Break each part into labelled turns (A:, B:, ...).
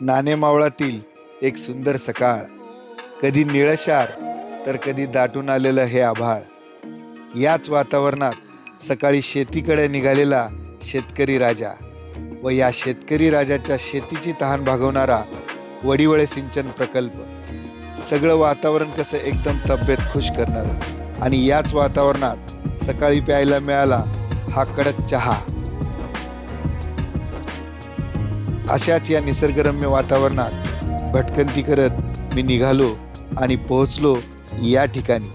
A: नाणेमावळातील एक सुंदर सकाळ. कधी निळशार तर कधी दाटून आलेलं हे आभाळ. याच वातावरणात सकाळी शेतीकडे निघालेला शेतकरी राजा व या शेतकरी राजाच्या शेतीची तहान भागवणारा वडिवळे सिंचन प्रकल्प. सगळं वातावरण कसं एकदम तब्येत खुश करणारं आणि याच वातावरणात सकाळी प्यायला मिळाला हा कडक चहा. अशाच या निसर्गरम्य वातावरणात भटकंती करत मी निघालो आणि पोहोचलो या ठिकाणी.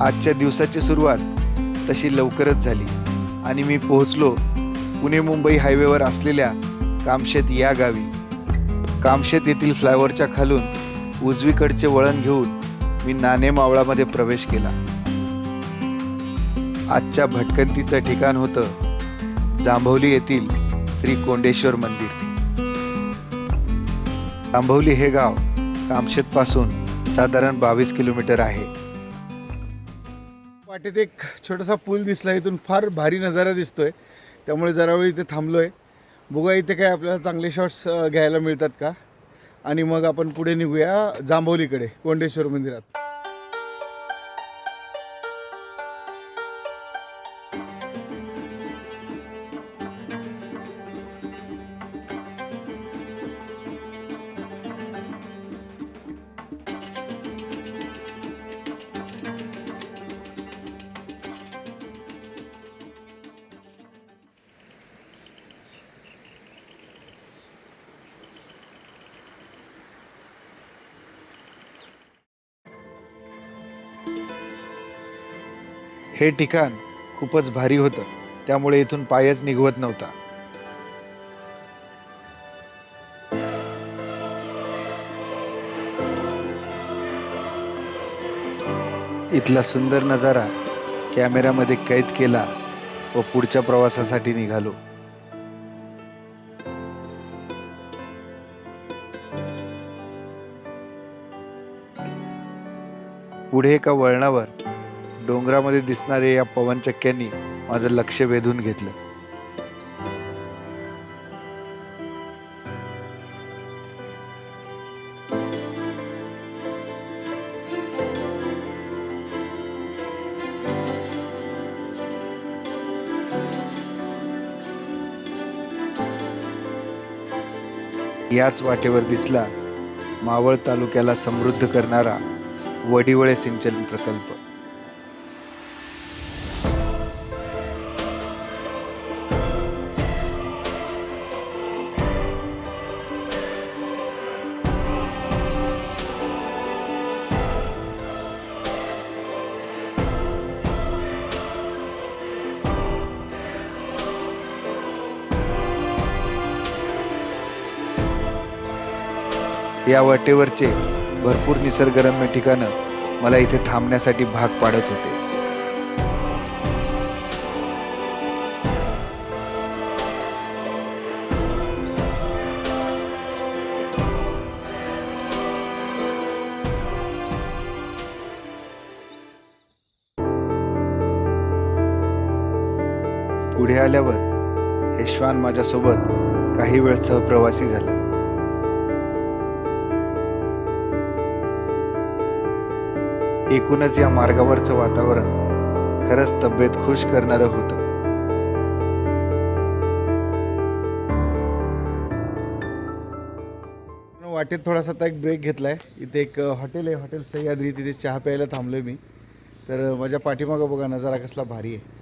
A: आजच्या दिवसाची सुरुवात तशी लवकरच झाली. आणि मी पोहोचलो पुणे मुंबई हायवेवर असलेल्या कामशेत या गावी. कामशेत येथील फ्लायओव्हरच्या खालून उजवीकडचे वळण घेऊन मी नाणे मावळामध्ये प्रवेश केला. आजच्या भटकंतीचं ठिकाण होतं जांभवली येथील श्री कोंडेश्वर मंदिर. जांभवली हे गाव कामशेतपासून साधारण बावीस किलोमीटर आहे. वाटेत एक छोटासा पूल दिसला इथून फार भारी नजारा दिसतोय. त्यामुळे जरा वेळ इथे थांबलोय. बघूया इथे काय आपल्याला चांगले शॉट्स घ्यायला मिळतात का? आणि मग आपण पुढे निघूया जांभवलीकडे कोंडेश्वर मंदिरात. हे ठिकाण खूपच भारी होतं. त्यामुळे इथून पायच निघवत नव्हता. इथला सुंदर नजारा कॅमेऱ्यामध्ये कैद केला व पुढच्या प्रवासासाठी निघालो. पुढे एका वळणावर डोंगरामध्ये दिसणाऱ्या या पवनचक्क्यांनी माझं लक्ष वेधून घेतलं. याच वाटेवर दिसला मावळ तालुक्याला समृद्ध करणारा वडिवळे सिंचन प्रकल्प. या वाटेवरचे भरपूर निसर्गरम्य ठिकाणं मला इथे थांबण्यासाठी भाग पाडत होते. पुढे आल्यावर हे श्वान माझ्यासोबत काही वेळ सहप्रवासी झाला. एकूणच या मार्गावरचं वातावरण खरंच तब्येत खुश करणारं होतं. वाटेत थोडासा आता एक ब्रेक घेतलाय. इथे एक हॉटेल आहे हॉटेल सह्याद्री. तिथे चहा प्यायला थांबलोय मी. तर माझ्या पाठीमागं बघा नजारा कसला भारी आहे.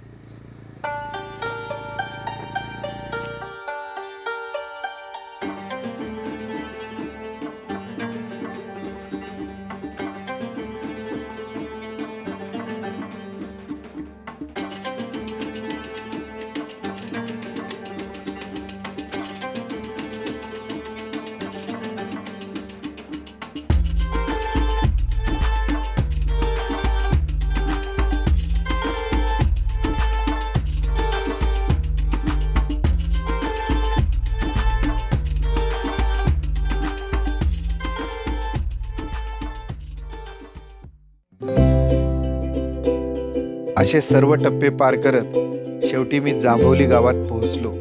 A: असे सर्व टप्पे पार करत शेवटी मी जांभवली गावात पोहोचलो.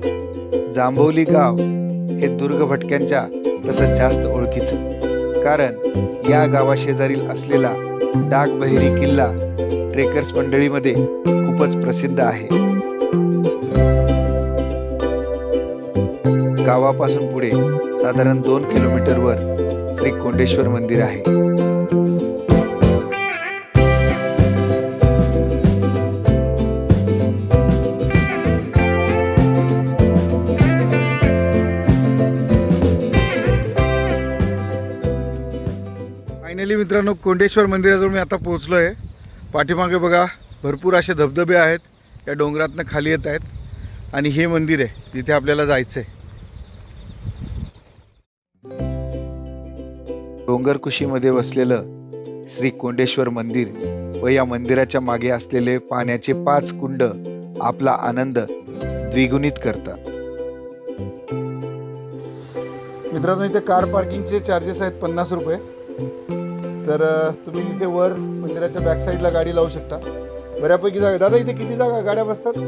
A: जांभवली गाव हे दुर्ग भटक्यांच्या तसं जास्त ओळखीचं. कारण या गावाशेजारील असलेला डाक बहिरी किल्ला ट्रेकर्स मंडळीमध्ये खूपच प्रसिद्ध आहे. गावापासून पुढे साधारण दोन किलोमीटरवर श्री कोंडेश्वर मंदिर आहे. फायनली मित्रांनो कोंडेश्वर मंदिराजवळ मी आता पोहोचलो आहे पाठीमागे बघा भरपूर असे धबधबे आहेत. या डोंगरातनं खाली येत आहेत. आणि हे मंदिर आहे जिथे आपल्याला जायचं आहे डोंगरकुशीमध्ये वसलेलं श्री कोंडेश्वर मंदिर व या मंदिराच्या मागे असलेले पाण्याचे पाच कुंड आपला आनंद द्विगुणित करतात. मित्रांनो इथे कार पार्किंगचे चार्जेस आहेत पन्नास रुपये. तर तुम्ही इथे वर मंदिराच्या बॅक साईडला गाडी लावू शकता. बऱ्यापैकी जागा दादा इथे किती जागा गाड्या बसतात?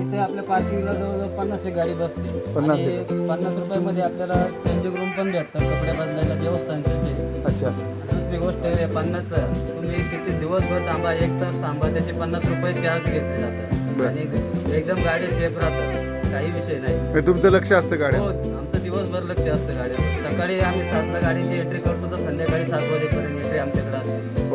B: इथे आपल्या पार्किंगला जवळजवळ पन्नास एक गाडी बसते
A: पन्नास
B: आणि पन्नास रुपयामध्ये आपल्याला चेंजिंग रूम पण भेटतात कपडे बदलायला देवस्थानचे.
A: अच्छा.
B: दुसरी गोष्ट आहे पन्नास तुम्ही किती दिवसभर थांबा एक तास थांबा त्याचे पन्नास रुपये चार्ज घेतले जातात.
A: बरं.
B: आणि एकदम गाडी सेफ राहतात. काही विषय नाही.
A: तुमचं लक्ष असतं गाड्या.
B: हो आमचं दिवसभर लक्ष असतं गाड्यावर सकाळी आम्ही सातला गाडीची एंट्री करतो तर संध्याकाळी सात आमच्याकडे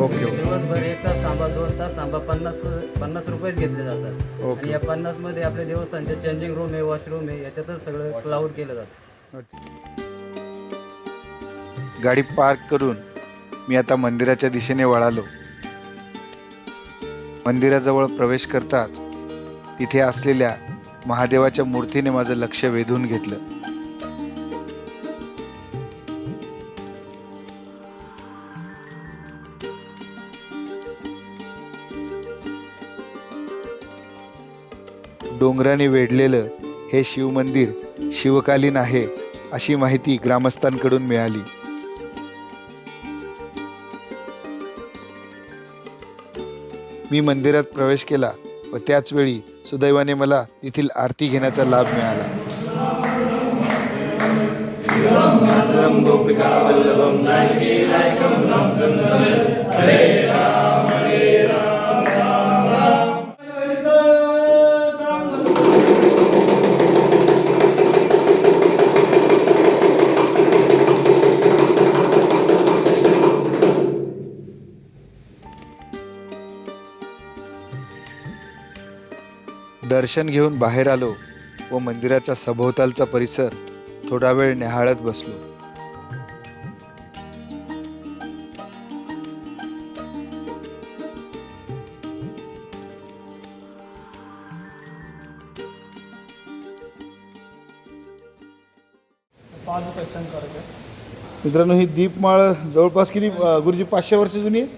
A: ओके
B: दिवसभर एक तास थांबा दोन तास थांबा पन्नास पन्नास रुपयेच घेतले जातात.
A: ओके.
B: आणि या पन्नासमध्ये आपल्या देवस्थानचे चेंजिंग रूम आहे वॉशरूम आहे याच्यातच सगळं क्लाउड केलं जातं.
A: गाडी पार्क करून मी आता मंदिराच्या दिशेने वळालो. मंदिराजवळ प्रवेश करताच तिथे असलेल्या महादेवाच्या मूर्तीने माझं लक्ष वेधून घेतलं. डोंगराने वेढलेलं हे शिवमंदिर शिवकालीन आहे अशी माहिती ग्रामस्थांकडून मिळाली. मी मंदिरात प्रवेश केला व त्याचवेळी सुदैवाने मला तेथील आरती घेण्याचा लाभ मिळाला. दर्शन घेऊन बाहेर आलो व मंदिराचा सभोवतालचा परिसर थोडा वेळ निहाळत बसलो. मित्रांनो ही दीपमाळ जवळपास किती गुरुजी पाचशे वर्ष जुनी आहे?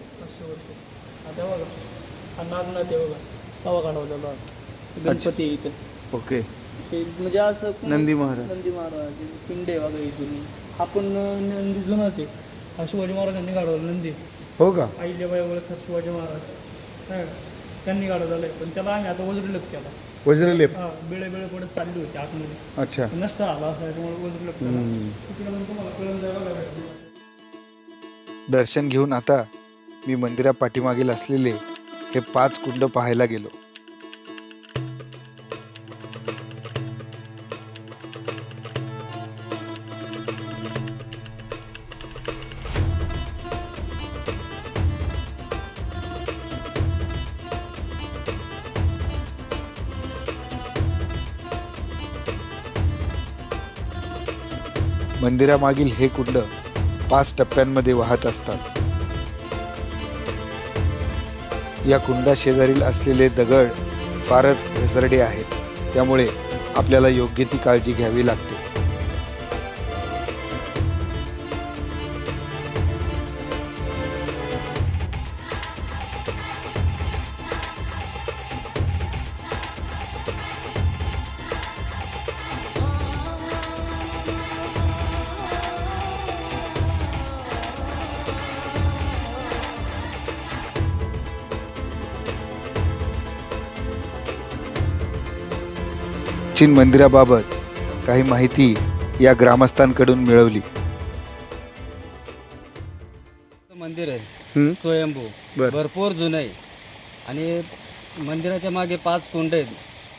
C: गणपती इथे.
A: ओके.
C: ते म्हणजे असं कोण-
A: नंदी महाराज.
C: नंदी महाराज पिंड आहे बघा जुनी हा पण नंदी जुनाच आहे. हा शिवाजी महाराजांनी काढवला नंदी.
A: हो का?
C: अहिल्याबाई ओळखतात शिवाजी महाराज. का? त्यांनी काढवलेलं आहे. पण त्याला आम्ही आता वज्रलेप केला.
A: वज्रलेप?
C: हा बेळे बेळे पडत चालली होती आतमध्ये.
A: अच्छा.
C: नष्ट आला असं त्यामुळे वज्रलेप केला
A: हम्म.
C: तिकडे पण तुम्हाला कळून जायला बघा
A: दर्शन घेऊन आता मी मंदिरा पाठीमागील असलेले हे पाच कुंड पाहायला गेलो. मंदिरामागील हे कुंड पाच टप्प्यांमध्ये वाहत असतात. या कुंडा शेजारील असलेले दगड फारच घसरडे आहेत. त्यामुळे आपल्याला योग्य ती काळजी घ्यावी लागते. प्राचीन मंदिराबाबत काही माहिती या ग्रामस्थांकडून मिळवली.
B: मंदिर आहे? स्वयंभू.
A: बर.
B: भरपूर जुनं आहे. आणि मंदिराच्या मागे पाच कुंड आहेत.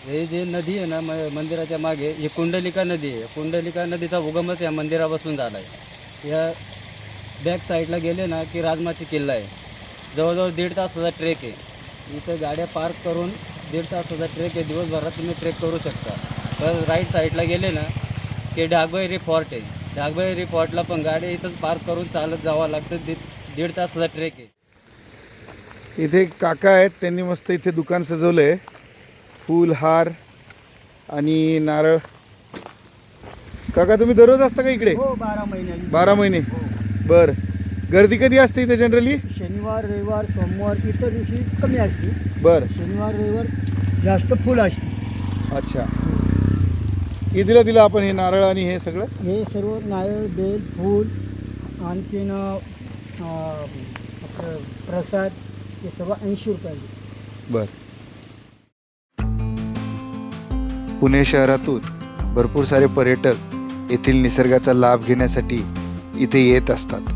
B: हे जे नदी आहे ना म- मंदिराच्या मागे ही कुंडलिका नदी आहे. कुंडलिका नदीचा उगमच या मंदिरापासून झाला आहे. या बॅक साईडला गेले ना की राजमाची किल्ला आहे. जवळजवळ दीड तासाचा ट्रेक आहे. इथं गाड्या पार्क करून दीड तासाचा ट्रेक आहे दिवसभरात तुम्ही ट्रेक करू शकता. तर राईट साईडला गेले ना की डागबैरी फॉर्ट आहे. डागबैरी फॉर्टला पण गाड्या इथंच पार्क करून चालत जावं लागतं. दीड दीड तासाचा ट्रेक आहे.
A: इथे काका आहेत त्यांनी मस्त इथे दुकान सजवलं आहे. फूल हार आणि नारळ. काका तुम्ही दररोज असता का इकडे?
D: हो बारा महिन्यांनी.
A: बारा महिने. बर. गर्दी कधी असते इथे जनरली
D: शनिवार रविवार सोमवार इतर दिवशी कमी असते.
A: बर.
D: शनिवार रविवार जास्त फुल असते.
A: अच्छा. कितीला दिलं आपण हे नारळ आणि हे सगळं?
D: हे सर्व नारळ बेल फूल आणखीन अं, आपलं प्रसाद हे सर्व ऐंशी रुपयाचे
A: बर. पुणे शहरातून भरपूर सारे पर्यटक येथील निसर्गाचा लाभ घेण्यासाठी इथे येत असतात.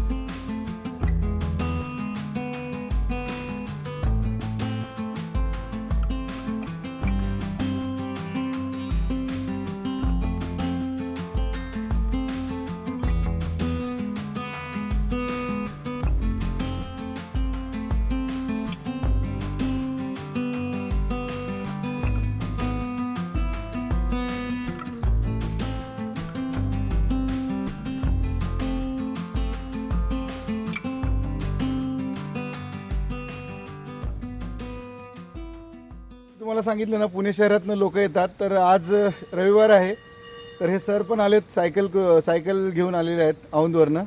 A: तुम्हाला सांगितलं ना पुणे शहरातनं लोक येतात. तर आज रविवार आहे. तर हे सर पण आलेत सायकल सायकल घेऊन आलेले आहेत औंधवरनं.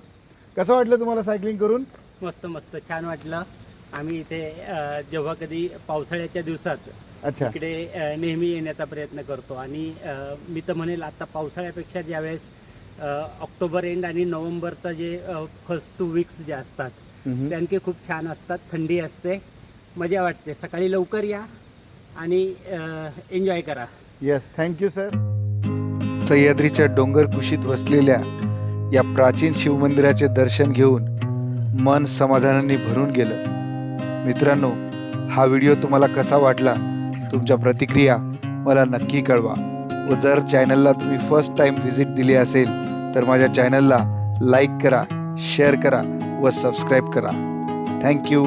A: कसं वाटलं तुम्हाला सायकलिंग करून?
E: मस्त मस्त. छान वाटलं. आम्ही इथे जेव्हा कधी पावसाळ्याच्या दिवसात
A: अच्छा.
E: इकडे नेहमी येण्याचा प्रयत्न करतो. आणि मी तर म्हणेल आता पावसाळ्यापेक्षा ज्यावेळेस ऑक्टोबर एंड आणि नोव्हेंबरचा जे फर्स्ट टू वीक्स जे असतात
A: हम्म.
E: ते आणखी खूप छान असतात. थंडी असते. मजा वाटते. सकाळी लवकर या. आणि एन्जॉय करा.
A: येस थँक्यू सर सह्याद्रीच्या डोंगर कुशीत वसलेल्या या प्राचीन शिवमंदिराचे दर्शन घेऊन मन समाधानाने भरून गेलं. मित्रांनो हा व्हिडिओ तुम्हाला कसा वाटला? तुमच्या प्रतिक्रिया मला नक्की कळवा. व जर चॅनलला तुम्ही फर्स्ट टाइम व्हिजिट दिली असेल तर माझ्या चॅनलला लाईक करा शेअर करा व सबस्क्राईब करा. थँक्यू